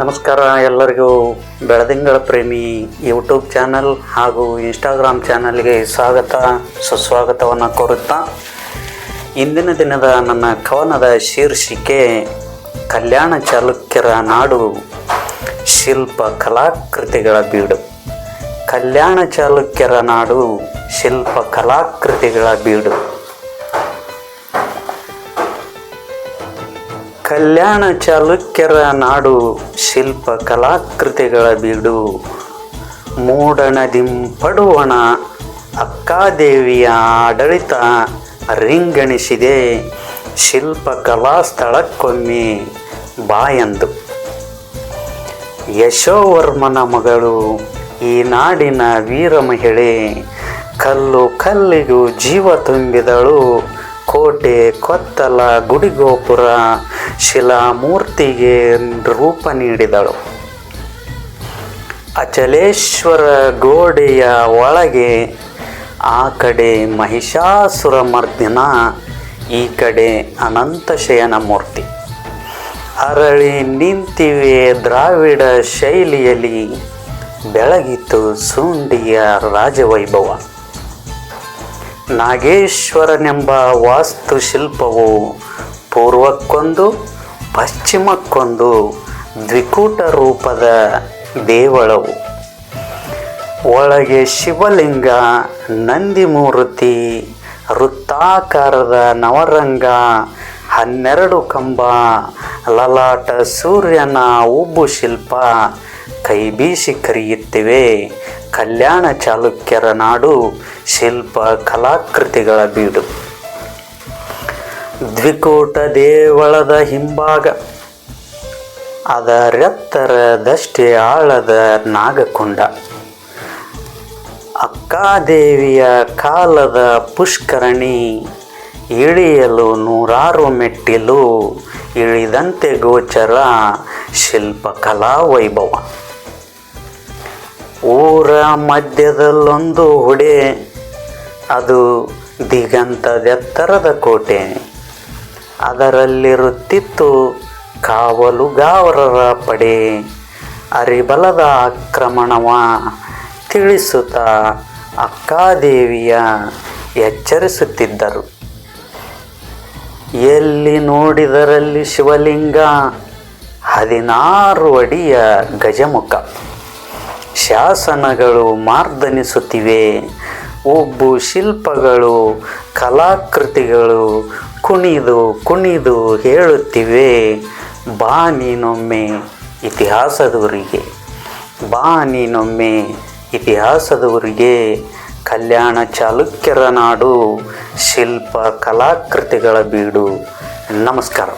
ನಮಸ್ಕಾರ ಎಲ್ಲರಿಗೂ. ಬೆಳದಿಂಗಳ ಪ್ರೇಮಿ ಯೂಟ್ಯೂಬ್ ಚಾನಲ್ ಹಾಗೂ ಇನ್ಸ್ಟಾಗ್ರಾಮ್ ಚಾನಲ್ಗೆ ಸ್ವಾಗತ, ಸುಸ್ವಾಗತವನ್ನು ಕೋರುತ್ತಾ, ಇಂದಿನ ದಿನದ ನನ್ನ ಕವನದ ಶೀರ್ಷಿಕೆ, ಕಲ್ಯಾಣ ಚಾಲುಕ್ಯರ ನಾಡು, ಶಿಲ್ಪ ಕಲಾಕೃತಿಗಳ ಬೀಡು. ಕಲ್ಯಾಣ ಚಾಲುಕ್ಯರ ನಾಡು, ಶಿಲ್ಪ ಕಲಾಕೃತಿಗಳ ಬೀಡು. ಕಲ್ಯಾಣ ಚಾಲುಕ್ಯರ ನಾಡು, ಶಿಲ್ಪ ಕಲಾಕೃತಿಗಳ ಬೀಡು. ಮೂಡಣದಿಂಪಡುವಣ ಅಕ್ಕಾದೇವಿಯ ಆಡಳಿತ ರಿಂಗಣಿಸಿದೆ. ಶಿಲ್ಪ ಕಲಾ ಸ್ಥಳಕ್ಕೊಮ್ಮೆ ಬಾಯಂದು. ಯಶೋವರ್ಮನ ಮಗಳು, ಈ ನಾಡಿನ ವೀರ ಮಹಿಳೆ ಕಲ್ಲು ಕಲ್ಲಿಗೂ ಜೀವ ತುಂಬಿದಳು. ಕೋಟೆ, ಕೊತ್ತಲ, ಗುಡಿಗೋಪುರ, ಶಿಲಾಮೂರ್ತಿಗೆ ರೂಪ ನೀಡಿದಳು. ಅಚಲೇಶ್ವರ ಗೋಡೆಯ ಒಳಗೆ ಆ ಕಡೆ ಮಹಿಷಾಸುರ ಮರ್ದಿನ ಈ ಕಡೆ ಅನಂತ ಶಯನ ಮೂರ್ತಿ ಅರಳಿ ನಿಂತಿವೆ ದ್ರಾವಿಡ ಶೈಲಿಯಲ್ಲಿ ಬೆಳಗಿತು ಸುಂಡಿಯ ರಾಜವೈಭವ. ನಾಗೇಶ್ವರನೆಂಬ ವಾಸ್ತುಶಿಲ್ಪವು ಪೂರ್ವಕ್ಕೊಂದು, ಪಶ್ಚಿಮಕ್ಕೊಂದು ದ್ವಿಕೂಟ ರೂಪದ ದೇವಳವು. ಒಳಗೆ ಶಿವಲಿಂಗ, ನಂದಿಮೂರ್ತಿ, ವೃತ್ತಾಕಾರದ ನವರಂಗ, ಹನ್ನೆರಡು ಕಂಬ, ಲಲಾಟ ಸೂರ್ಯನ ಉಬ್ಬು ಶಿಲ್ಪ ಕೈ ಬೀಸಿ ಕರೆಯುತ್ತಿವೆ. ಕಲ್ಯಾಣ ಚಾಲುಕ್ಯರ ನಾಡು ಶಿಲ್ಪ ಕಲಾಕೃತಿಗಳ ಬೀಡು. ದ್ವಿಕೂಟ ದೇವಳದ ಹಿಂಭಾಗ ಅದರೆತ್ತರದಷ್ಟೇ ಆಳದ ನಾಗಕುಂಡ. ಅಕ್ಕಾದೇವಿಯ ಕಾಲದ ಪುಷ್ಕರಣಿ, ಇಳಿಯಲು ನೂರಾರು ಮೆಟ್ಟಿಲು, ಇಳಿದಂತೆ ಗೋಚರ ಶಿಲ್ಪಕಲಾ ವೈಭವ. ಊರ ಮಧ್ಯದಲ್ಲೊಂದು ಹೊಡೆ, ಅದು ದಿಗಂತದೆತ್ತರದ ಕೋಟೆ. ಅದರಲ್ಲಿರುತ್ತಿತ್ತು ಕಾವಲುಗಾವರರ ಪಡೆ. ಅರಿಬಲದ ಆಕ್ರಮಣವ ತಿಳಿಸುತ್ತ ಅಕ್ಕಾದೇವಿಯ ಎಚ್ಚರಿಸುತ್ತಿದ್ದರು. ಎಲ್ಲಿ ನೋಡಿದರಲ್ಲಿ ಶಿವಲಿಂಗ? ಹದಿನಾರು ಅಡಿಯ ಗಜಮುಖ. ಶಾಸನಗಳು ಮಾರ್ದನಿಸುತ್ತಿವೆ. ಒಬ್ಬು ಶಿಲ್ಪಗಳು, ಕಲಾಕೃತಿಗಳು ಕುಣಿದು ಕುಣಿದು ಹೇಳುತ್ತಿವೆ. ಬಾ ನೀನೊಮ್ಮೆ ಇತಿಹಾಸದವರಿಗೆ. ಬಾ ನೀನೊಮ್ಮೆ ಇತಿಹಾಸದವರಿಗೆ. ಕಲ್ಯಾಣ ಚಾಲುಕ್ಯರ ನಾಡು, ಶಿಲ್ಪ ಕಲಾಕೃತಿಗಳ ಬೀಡು. ನಮಸ್ಕಾರ.